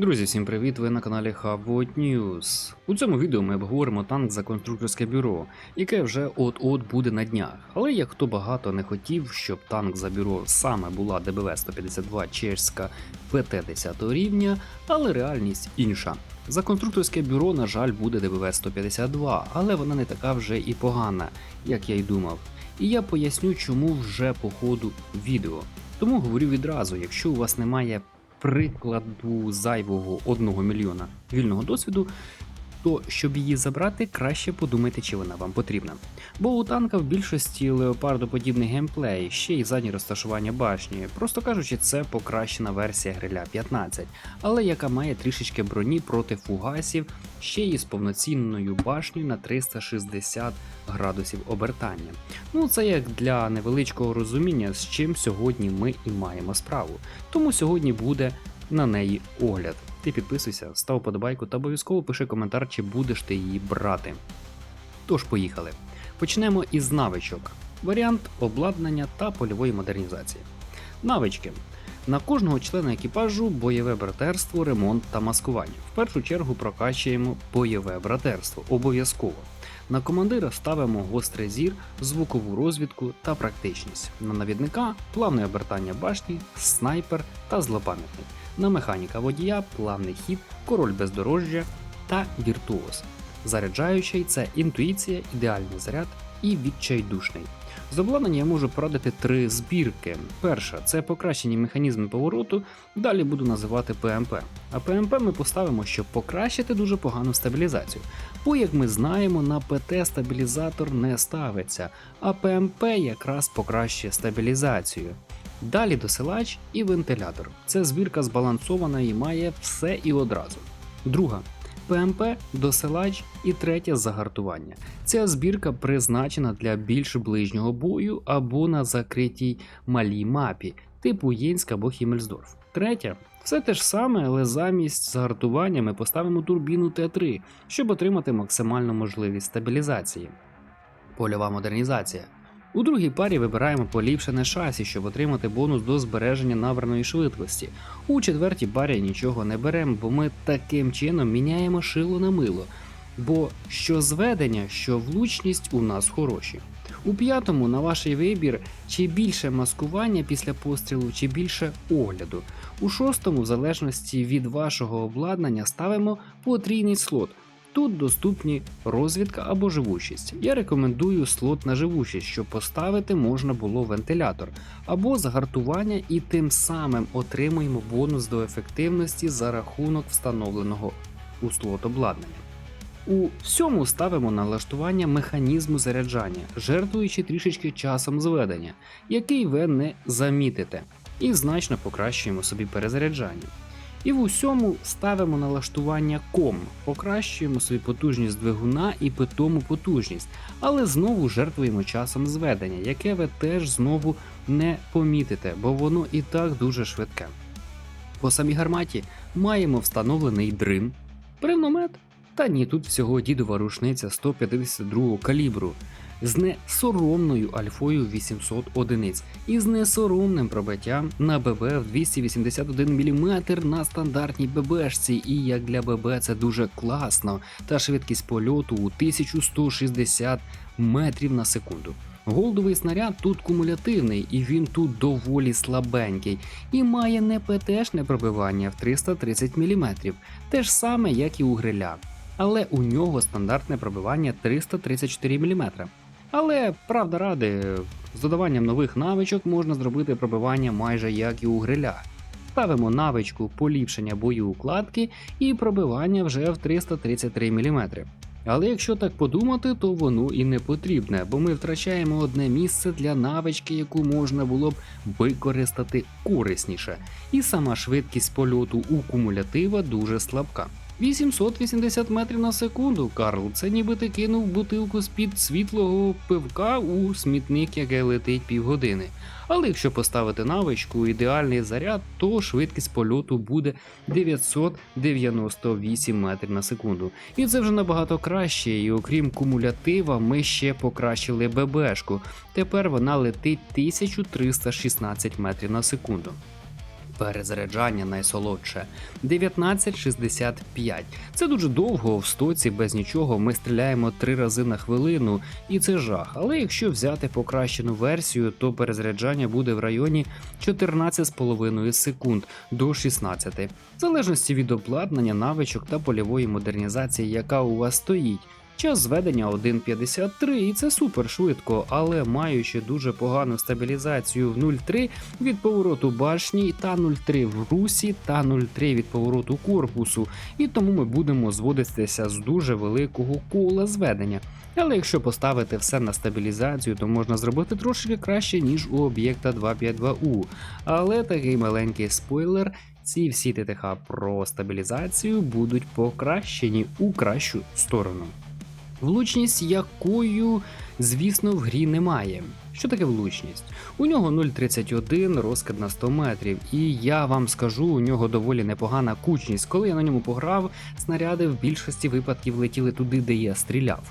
Друзі, всім привіт! Ви на каналі Hubot News. У цьому відео ми обговоримо танк за конструкторське бюро, яке вже от-от буде на днях. Але як хто багато не хотів, щоб танк за бюро саме була ДБВ 152 чешська ПТ 10 рівня, але реальність інша. За конструкторське бюро, на жаль, буде ДБВ 152, але вона не така вже і погана, як я й думав. І я поясню, чому вже по ходу відео. Тому говорю відразу, якщо у вас немає прикладу зайвого 1 мільйона вільного досвіду, то щоб її забрати, краще подумайте, чи вона вам потрібна. Бо у танка в більшості леопардоподібний геймплей, ще й заднє розташування башні, просто кажучи, це покращена версія гриля 15, але яка має трішечки броні проти фугасів, ще й з повноцінною башнею на 360 градусів обертання. Ну це як для невеличкого розуміння, з чим сьогодні ми і маємо справу. Тому сьогодні буде на неї огляд. Ти підписуйся, став подобайку та обов'язково пиши коментар, чи будеш ти її брати. Тож, поїхали. Почнемо із навичок. Варіант обладнання та польової модернізації. Навички. На кожного члена екіпажу бойове братерство, ремонт та маскування. В першу чергу прокачуємо бойове братерство обов'язково. На командира ставимо гострий зір, звукову розвідку та практичність. На навідника плавне обертання башні, снайпер та злопам'ятник. На механіка водія плавний хід, король бездорожжя та віртуоз. Заряджаючий це інтуїція, ідеальний заряд і відчайдушний. З обладнання я можу порадити три збірки. Перша це покращені механізми повороту, далі буду називати ПМП. А ПМП ми поставимо, щоб покращити дуже погану стабілізацію. Бо, як ми знаємо, на ПТ стабілізатор не ставиться, а ПМП якраз покращує стабілізацію. Далі досилач і вентилятор. Це збірка збалансована і має все і одразу. Друга ПМП, досилач і третя загартування. Ця збірка призначена для більш ближнього бою або на закритій малій мапі, типу Єнськ або Хіммельсдорф. Третя все те ж саме, але замість загартування ми поставимо турбіну Т3, щоб отримати максимальну можливість стабілізації. Польова модернізація. У другій парі вибираємо поліпшене шасі, щоб отримати бонус до збереження набраної швидкості. У четвертій парі нічого не беремо, бо ми таким чином міняємо шило на мило. Бо що зведення, що влучність у нас хороші. У п'ятому на ваш вибір чи більше маскування після пострілу, чи більше огляду. У шостому, в залежності від вашого обладнання, ставимо потрійний слот. Тут доступні розвідка або живучість. Я рекомендую слот на живучість, щоб поставити можна було вентилятор або загартування, і тим самим отримуємо бонус до ефективності за рахунок встановленого у слот обладнання. У всьому ставимо налаштування механізму заряджання, жертвуючи трішечки часом зведення, який ви не замітите, і значно покращуємо собі перезаряджання. І в усьому ставимо налаштування ком, покращуємо собі потужність двигуна і питому потужність, але знову жертвуємо часом зведення, яке ви теж знову не помітите, бо воно і так дуже швидке. По самій гарматі маємо встановлений дрин, бревномет, та ні, тут всього дідова рушниця 152 калібру з несоромною альфою 800 одиниць і з несоромним пробиттям на ББ в 281 мм на стандартній ББшці. І як для ББ це дуже класно, та швидкість польоту у 1160 метрів на секунду. Голдовий снаряд тут кумулятивний, і він тут доволі слабенький, і має не ПТшне пробивання в 330 мм, те ж саме, як і у гриля. Але у нього стандартне пробивання 334 мм. Але правда ради, з додаванням нових навичок можна зробити пробивання майже як і у гриля. Ставимо навичку поліпшення бою укладки і пробивання вже в 333 мм. Але якщо так подумати, то воно і не потрібне, бо ми втрачаємо одне місце для навички, яку можна було б використати корисніше. І сама швидкість польоту у кумулятива дуже слабка. 880 метрів на секунду, Карл. Це ніби ти кинув бутилку з-під світлого пивка у смітник, яке летить півгодини. Але якщо поставити навичку ідеальний заряд, то швидкість польоту буде 998 метрів на секунду. І це вже набагато краще. І окрім кумулятива, ми ще покращили ББшку. Тепер вона летить 1316 метрів на секунду. Перезаряджання найсолодше 19.65. Це дуже довго в стоці без нічого. Ми стріляємо три рази на хвилину, і це жах. Але якщо взяти покращену версію, то перезаряджання буде в районі 14,5 секунд до 16, в залежності від обладнання, навичок та польової модернізації, яка у вас стоїть. Час зведення 1.53 і це супер швидко, але маючи дуже погану стабілізацію в 0.3 від повороту башні та 0.3 в русі та 0.3 від повороту корпусу, і тому ми будемо зводитися з дуже великого кола зведення. Але якщо поставити все на стабілізацію, то можна зробити трошки краще, ніж у об'єкта 252U. Але такий маленький спойлер. Ці всі ТТХ про стабілізацію будуть покращені у кращу сторону. Влучність якою, звісно, в грі немає. Що таке влучність? У нього 0,31 розкид на 100 метрів, і я вам скажу, у нього доволі непогана кучність. Коли я на ньому пограв, снаряди в більшості випадків летіли туди, де я стріляв.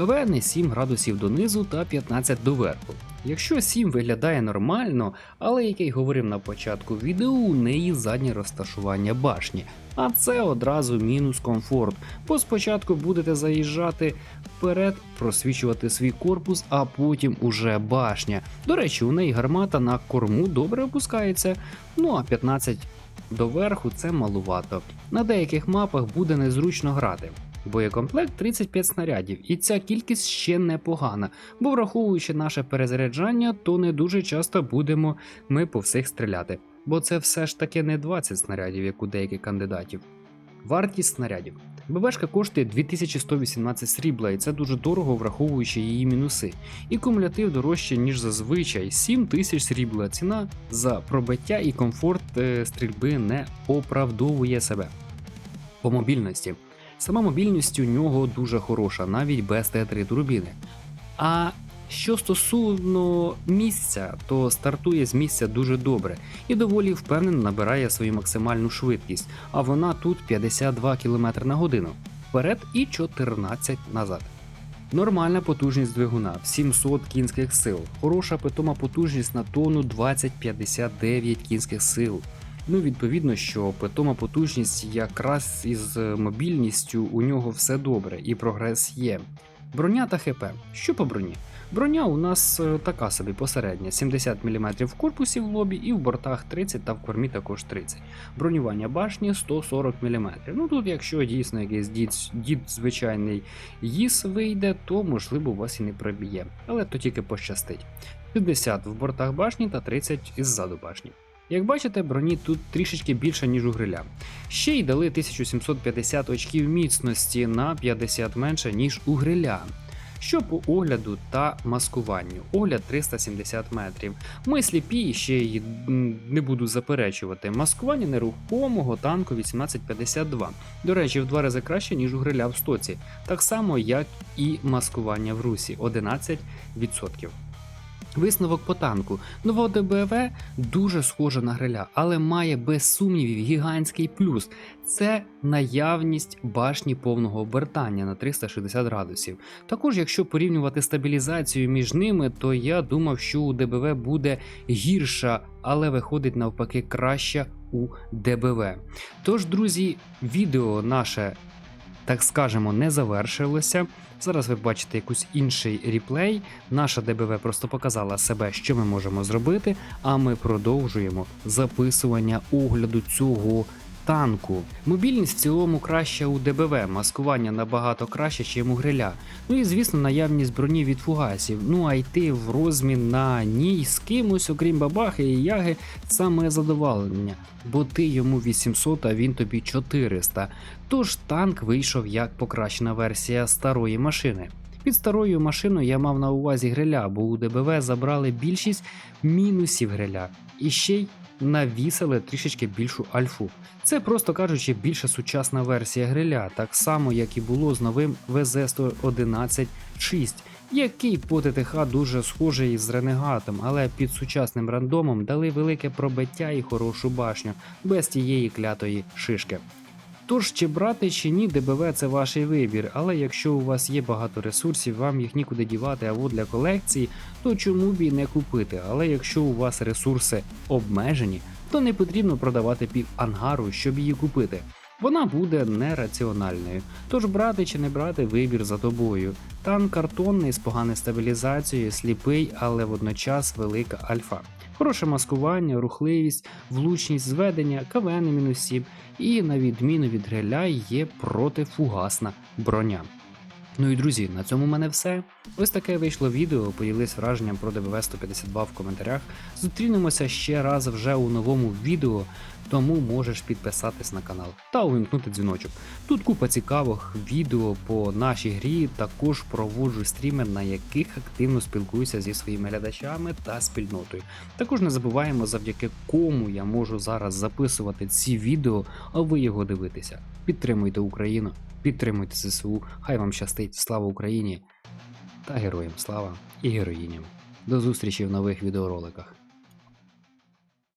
КВН 7 градусів донизу та 15 доверху. Якщо 7 виглядає нормально, але як я й говорив на початку відео, у неї заднє розташування башні. А це одразу мінус комфорт, бо спочатку будете заїжджати вперед, просвічувати свій корпус, а потім уже башня. До речі, у неї гармата на корму добре опускається, ну а 15 доверху це малувато. На деяких мапах буде незручно грати. Боєкомплект 35 снарядів, і ця кількість ще непогана, бо враховуючи наше перезаряджання, то не дуже часто будемо ми по всіх стріляти, бо це все ж таки не 20 снарядів, як у деяких кандидатів. Вартість снарядів. ББшка коштує 2118 срібла, і це дуже дорого, враховуючи її мінуси. І кумулятив дорожче, ніж зазвичай 7000 срібла. Ціна за пробиття і комфорт е, стрільби не оправдовує себе. По мобільності. Сама мобільність у нього дуже хороша, навіть без Т3 турбіни. А що стосовно місця, то стартує з місця дуже добре і доволі впевнено набирає свою максимальну швидкість, а вона тут 52 км на годину вперед і 14 назад. Нормальна потужність двигуна 700 кінських сил, хороша питома потужність на тонну 20-59 кінських сил. Ну, відповідно, що питома потужність якраз із мобільністю у нього все добре і прогрес є. Броня та ХП. Що по броні? Броня у нас е, така собі посередня: 70 мм в корпусі в лобі і в бортах 30 та в кормі також 30. Бронювання башні 140 мм. Ну тут, якщо дійсно якийсь дід, дід звичайний їс вийде, то можливо вас і не проб'є, але то тільки пощастить. 50 в бортах башні та 30 іззаду башні. Як бачите, броні тут трішечки більше, ніж у гриля. Ще й дали 1750 очків міцності на 50 менше, ніж у гриля. Що по огляду та маскуванню? Огляд 370 метрів. Ми сліпі ще м, не буду заперечувати. Маскування нерухомого танку 1852. До речі, в два рази краще, ніж у гриля в стоці. Так само, як і маскування в русі 11%. Висновок по танку. Нова ДБВ дуже схожа на гриля, але має без сумнівів гігантський плюс. Це наявність башні повного обертання на 360 градусів. Також, якщо порівнювати стабілізацію між ними, то я думав, що у ДБВ буде гірша, але виходить навпаки краща у ДБВ. Тож, друзі, відео наше, так скажемо, не завершилося. Зараз ви бачите якийсь інший ріплей. Наша ДБВ просто показала себе, що ми можемо зробити, а ми продовжуємо записування огляду цього танку. Мобільність в цілому краща у ДБВ, маскування набагато краще, ніж у гриля. Ну і звісно, наявність броні від фугасів. Ну а йти в розмін на ній з кимось, окрім бабахи і яги, саме задоволення, бо ти йому 800, а він тобі 400. Тож танк вийшов як покращена версія старої машини. Під старою машиною я мав на увазі гриля, бо у ДБВ забрали більшість мінусів гриля і ще й навісили трішечки більшу альфу. Це, просто кажучи, більша сучасна версія гриля, так само як і було з новим WZ-111 6, який по ТТХ дуже схожий з ренегатом, але під сучасним рандомом дали велике пробиття і хорошу башню без тієї клятої шишки. Тож, чи брати чи ні, ДБВ це ваш вибір, але якщо у вас є багато ресурсів, вам їх нікуди дівати або для колекції, то чому б і не купити. Але якщо у вас ресурси обмежені, то не потрібно продавати пів ангару, щоб її купити. Вона буде нераціональною, тож брати чи не брати вибір за тобою. Танк картонний з поганою стабілізацією, сліпий, але водночас велика альфа. Хороше маскування, рухливість, влучність зведення, КВН мінус 7 і, на відміну від гриля, є протифугасна броня. Ну і друзі, на цьому в мене все. Ось таке вийшло відео. Поділись враженням про ДБВ 152 в коментарях. Зустрінемося ще раз вже у новому відео, тому можеш підписатись на канал та увімкнути дзвіночок. Тут купа цікавих відео по нашій грі. Також проводжу стріми, на яких активно спілкуюся зі своїми глядачами та спільнотою. Також не забуваємо, завдяки кому я можу зараз записувати ці відео, а ви його дивитеся. Підтримуйте Україну, підтримуйте ЗСУ, хай вам щастить, слава Україні та героям слава і героїням. До зустрічі в нових відеороликах.